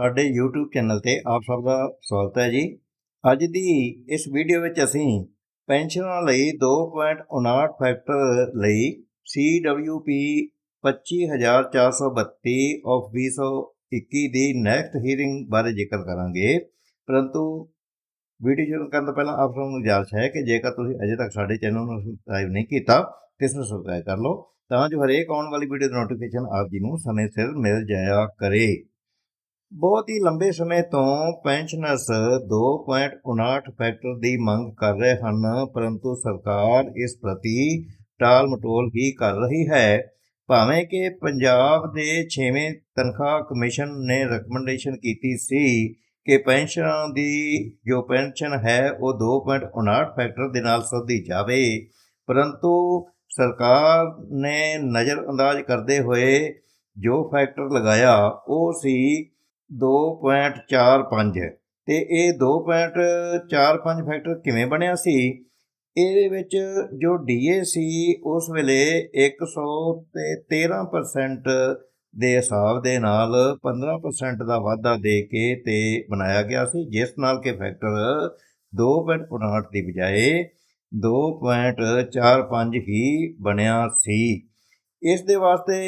ਸਾਡੇ YouTube channel ਤੇ ਆਪ ਸਭ ਦਾ ਸਵਾਗਤ ਹੈ ਜੀ। ਅੱਜ ਦੀ ਇਸ ਵੀਡੀਓ ਵਿੱਚ ਅਸੀਂ ਪੈਨਸ਼ਨਾਂ ਲਈ 2.59 ਫੈਕਟਰ ਲਈ CWP 25432 ਆਫ 2021 ਦੀ ਨੈਕਸਟ ਹੀਅਰਿੰਗ ਬਾਰੇ ਜ਼ਿਕਰ ਕਰਾਂਗੇ। ਪਰੰਤੂ ਵੀਡੀਓ ਸ਼ੁਰੂ ਕਰਨ ਤੋਂ ਪਹਿਲਾਂ ਆਪ ਸਭ ਨੂੰ ਗੁਜ਼ਾਰਿਸ਼ ਹੈ ਕਿ ਜੇਕਰ ਤੁਸੀਂ ਅਜੇ ਤੱਕ ਸਾਡੇ ਚੈਨਲ ਨੂੰ ਸਬਸਕ੍ਰਾਈਬ ਨਹੀਂ ਕੀਤਾ ਤਾਂ ਇਸ ਨੂੰ ਸਬਸਕ੍ਰਾਈਬ ਕਰ ਲਓ, ਤਾਂ ਜੋ ਹਰੇਕ ਆਉਣ ਵਾਲੀ ਵੀਡੀਓ ਦੀ ਨੋਟੀਫਿਕੇਸ਼ਨ ਆਪ ਜੀ ਨੂੰ ਸਮੇਂ ਸਿਰ ਮਿਲ ਜਾਇਆ ਕਰੇ। ਬਹੁਤ ਹੀ ਲੰਬੇ ਸਮੇਂ ਤੋਂ ਪੈਨਸ਼ਨਰਸ 2.59 ਫੈਕਟਰ ਦੀ ਮੰਗ ਕਰ ਰਹੇ ਹਨ, ਪਰੰਤੂ ਸਰਕਾਰ ਇਸ ਪ੍ਰਤੀ ਟਾਲ ਮਟੋਲ ਹੀ ਕਰ ਰਹੀ ਹੈ। ਭਾਵੇਂ ਕਿ ਪੰਜਾਬ ਦੇ 6ਵੇਂ ਤਨਖਾਹ ਕਮਿਸ਼ਨ ਨੇ ਰეკਮੈਂਡੇਸ਼ਨ ਕੀਤੀ ਸੀ ਕਿ ਪੈਨਸ਼ਨਾਂ ਦੀ ਜੋ ਪੈਨਸ਼ਨ ਹੈ, ਉਹ 2.59 ਫੈਕਟਰ ਦੇ ਨਾਲ ਸੋਧੀ ਜਾਵੇ, ਪਰੰਤੂ ਸਰਕਾਰ ਨੇ ਨਜ਼ਰ ਅੰਦਾਜ਼ ਕਰਦੇ ਹੋਏ ਜੋ ਫੈਕਟਰ ਲਗਾਇਆ, ਉਹ ਸੀ 2.45 ਤੇ ਇਹ 2.45 ਫੈਕਟਰ ਕਿਵੇਂ ਬਣਿਆ ਸੀ? ਇਹਦੇ ਵਿੱਚ ਜੋ ਡੀਏ ਸੀ, ਉਸ ਵੇਲੇ 100 ਤੇ 13% ਦੇ ਹਿਸਾਬ ਦੇ ਨਾਲ 15% ਦਾ ਵਾਧਾ ਦੇ ਕੇ ਤੇ ਬਣਾਇਆ ਗਿਆ ਸੀ, ਜਿਸ ਨਾਲ ਕਿ ਫੈਕਟਰ 2.59 ਦੀ ਬਜਾਏ 2.45 ਹੀ ਬਣਿਆ ਸੀ। ਇਸ ਦੇ ਵਾਸਤੇ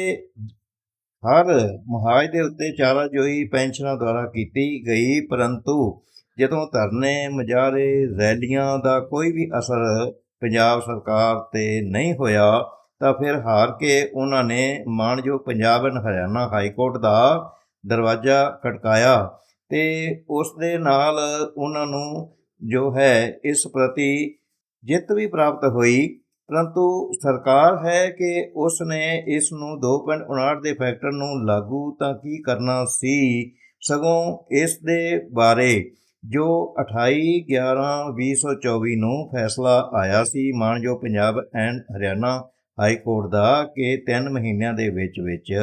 ਹਰ ਮੁਹਾਜ ਦੇ ਉੱਤੇ ਚਾਰਾ ਜੋਈ ਪੈਨਸ਼ਨਾਂ ਦੁਆਰਾ ਕੀਤੀ ਗਈ, ਪਰੰਤੂ ਜਦੋਂ ਧਰਨੇ ਮੁਜ਼ਾਹਰੇ ਰੈਲੀਆਂ ਦਾ ਕੋਈ ਵੀ ਅਸਰ ਪੰਜਾਬ ਸਰਕਾਰ ਤੇ ਨਹੀਂ ਹੋਇਆ, ਤਾਂ ਫਿਰ ਹਾਰ ਕੇ ਉਹਨਾਂ ਨੇ ਮਾਨਯੋਗ Punjab and Haryana high court ਦਾ ਦਰਵਾਜ਼ਾ ਖਟਕਾਇਆ ਤੇ ਉਸ ਦੇ ਨਾਲ ਉਹਨਾਂ ਨੂੰ ਜੋ ਹੈ ਇਸ ਪ੍ਰਤੀ ਜਿੱਤ ਵੀ ਪ੍ਰਾਪਤ ਹੋਈ। ਪਰੰਤੂ ਸਰਕਾਰ ਹੈ ਕਿ ਉਸ ਨੇ ਇਸ ਨੂੰ 2.59 ਦੇ ਫੈਕਟਰ ਨੂੰ ਲਾਗੂ ਤਾਂ ਕੀ ਕਰਨਾ ਸੀ? ਸਗੋਂ ਇਸ ਦੇ ਬਾਰੇ ਜੋ 28/11/2024 ਨੂੰ ਫੈਸਲਾ ਆਇਆ ਸੀ, ਮਾਨਯੋਗ Punjab and Haryana high court ਦਾ ਕਿ 3 ਮਹੀਨਿਆਂ ਦੇ ਵਿੱਚ ਵਿੱਚ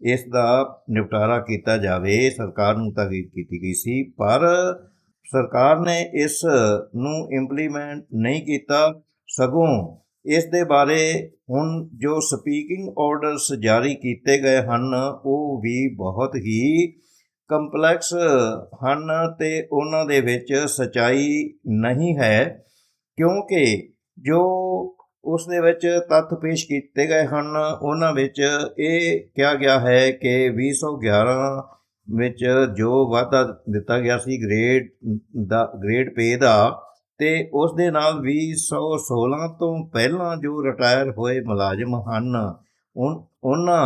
ਇਸ ਦਾ ਨਿਪਟਾਰਾ ਕੀਤਾ ਜਾਵੇ। ਸਰਕਾਰ ਨੂੰ ਤਾਕੀਦ ਕੀਤੀ ਗਈ ਸੀ, ਪਰ ਸਰਕਾਰ ਨੇ ਇਸ ਨੂੰ ਇੰਪਲੀਮੈਂਟ ਨਹੀਂ ਕੀਤਾ। ਸਗੋਂ ਇਸ ਦੇ ਬਾਰੇ ਹੁਣ ਜੋ ਸਪੀਕਿੰਗ ਆਰਡਰਸ ਜਾਰੀ ਕੀਤੇ ਗਏ ਹਨ, ਉਹ ਵੀ ਬਹੁਤ ਹੀ ਕੰਪਲੈਕਸ ਹਨ ਤੇ ਉਹਨਾਂ ਦੇ ਵਿੱਚ ਸਚਾਈ ਨਹੀਂ ਹੈ, ਕਿਉਂਕਿ ਜੋ ਉਸ ਦੇ ਵਿੱਚ ਤੱਥ ਪੇਸ਼ ਕੀਤੇ ਗਏ ਹਨ, ਉਹਨਾਂ ਵਿੱਚ ਇਹ ਕਿਹਾ ਗਿਆ ਹੈ ਕਿ 2011 ਵਿੱਚ ਜੋ ਵਾਅਦਾ ਦਿੱਤਾ ਗਿਆ ਸੀ, ਗ੍ਰੇਡ ਦਾ, ਗ੍ਰੇਡ ਪੇ ਦਾ ਤੇ ਉਸ ਦੇ ਨਾਲ 2016 ਤੋਂ ਪਹਿਲਾਂ ਜੋ ਰਿਟਾਇਰ ਹੋਏ ਮੁਲਾਜ਼ਮ ਹਨ ਉਹਨਾਂ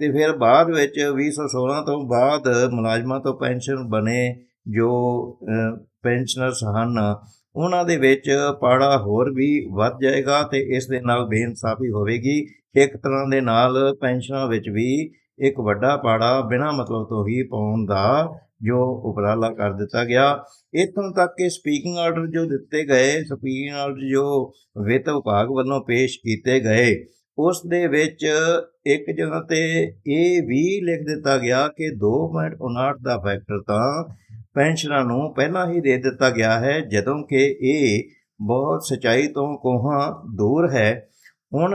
ਤੇ ਫਿਰ ਬਾਅਦ ਵਿੱਚ 2016 ਤੋਂ ਬਾਅਦ ਮੁਲਾਜ਼ਮਾਂ ਤੋਂ ਪੈਨਸ਼ਨ ਬਣੇ ਜੋ ਪੈਨਸ਼ਨਰਸ ਹਨ, ਉਹਨਾਂ ਦੇ ਵਿੱਚ ਪਾੜਾ ਹੋਰ ਵੀ ਵੱਧ ਜਾਏਗਾ ਤੇ ਇਸ ਦੇ ਨਾਲ ਬੇਇਨਸਾਫੀ ਹੋਵੇਗੀ। ਇੱਕ ਤਰ੍ਹਾਂ ਦੇ ਨਾਲ ਪੈਨਸ਼ਨਾਂ ਵਿੱਚ ਵੀ ਇੱਕ ਵੱਡਾ ਪਾੜਾ ਬਿਨਾਂ ਮਤਲਬ ਤੋਂ ਹੀ ਪਾਉਣ ਦਾ ਜੋ ਉਪਰਾਲਾ ਕਰ ਦਿੱਤਾ ਗਿਆ। ਇਥੋਂ ਤੱਕ ਕਿ ਸਪੀਕਿੰਗ ਆਰਡਰ ਜੋ ਦਿੱਤੇ ਗਏ ਸਪੀਕਿੰਗ ਆਰਡਰ ਜੋ ਵਿੱਤ ਵਿਭਾਗ ਵੱਲੋਂ ਪੇਸ਼ ਕੀਤੇ ਗਏ, ਉਸ ਦੇ ਵਿੱਚ ਇੱਕ ਜਗ੍ਹਾ ਤੇ ਇਹ ਵੀ ਲਿਖ ਦਿੱਤਾ ਗਿਆ ਕਿ 2.59 ਦਾ ਫੈਕਟਰ ਤਾਂ ਪੈਨਸ਼ਨਾਂ ਨੂੰ ਪਹਿਲਾਂ ਹੀ ਦੇ ਦਿੱਤਾ ਗਿਆ ਹੈ, ਜਦੋਂ ਕਿ ਇਹ ਬਹੁਤ ਸਚਾਈ ਤੋਂ ਕੋਹਾਂ ਦੂਰ ਹੈ। ਹੁਣ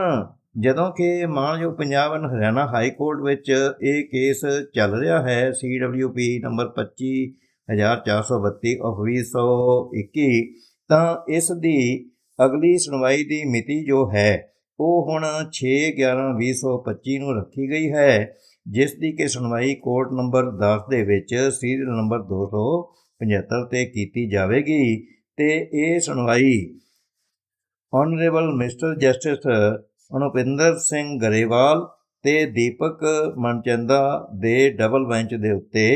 ਜਦੋਂ ਕਿ ਮਾਨਯੋਗ Punjab and Haryana high court ਵਿੱਚ ਇਹ ਕੇਸ ਚੱਲ ਰਿਹਾ ਹੈ CWP ਨੰਬਰ 25432 ਆਫ 2021 ਤਾਂ ਇਸ ਦੀ ਅਗਲੀ ਸੁਣਵਾਈ ਦੀ ਮਿਤੀ ਜੋ ਹੈ, ਉਹ ਹੁਣ 6/11/2025 ਨੂੰ ਰੱਖੀ ਗਈ ਹੈ, ਜਿਸ ਦੀ ਕਿ ਸੁਣਵਾਈ ਕੋਰਟ ਨੰਬਰ 10 ਦੇ ਵਿੱਚ ਸੀਰੀਅਲ ਨੰਬਰ 275 ਤੇ ਕੀਤੀ ਜਾਵੇਗੀ, ਤੇ ਇਹ ਸੁਣਵਾਈ honourable mister justice Anupinder Singh Grewal ਤੇ ਦੀਪਕ ਮਨਚੰਦਾ ਦੇ ਡਬਲ ਬੈਂਚ ਦੇ ਉੱਤੇ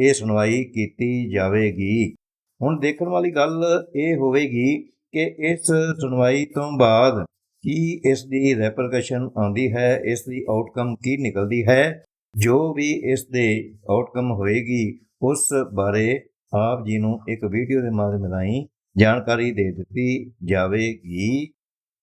ਇਹ ਸੁਣਵਾਈ ਕੀਤੀ ਜਾਵੇਗੀ। ਹੁਣ ਦੇਖਣ ਵਾਲੀ ਗੱਲ ਇਹ ਹੋਵੇਗੀ ਕਿ ਇਸ ਸੁਣਵਾਈ ਤੋਂ ਬਾਅਦ ਕੀ ਇਸ ਦੀ ਰੈਪਰਕਸ਼ਨ ਆਉਂਦੀ ਹੈ, ਇਸ ਦੀ ਆਊਟਕਮ ਕੀ ਨਿਕਲਦੀ ਹੈ, ਜੋ ਵੀ ਇਸ ਦੇ ਆਊਟਕਮ ਹੋਏਗੀ ਉਸ ਬਾਰੇ ਆਪ ਜੀ ਨੂੰ ਇੱਕ ਵੀਡੀਓ ਦੇ ਮਾਧਿਅਮ ਰਾਹੀਂ ਜਾਣਕਾਰੀ ਦੇ ਦਿੱਤੀ ਜਾਵੇਗੀ।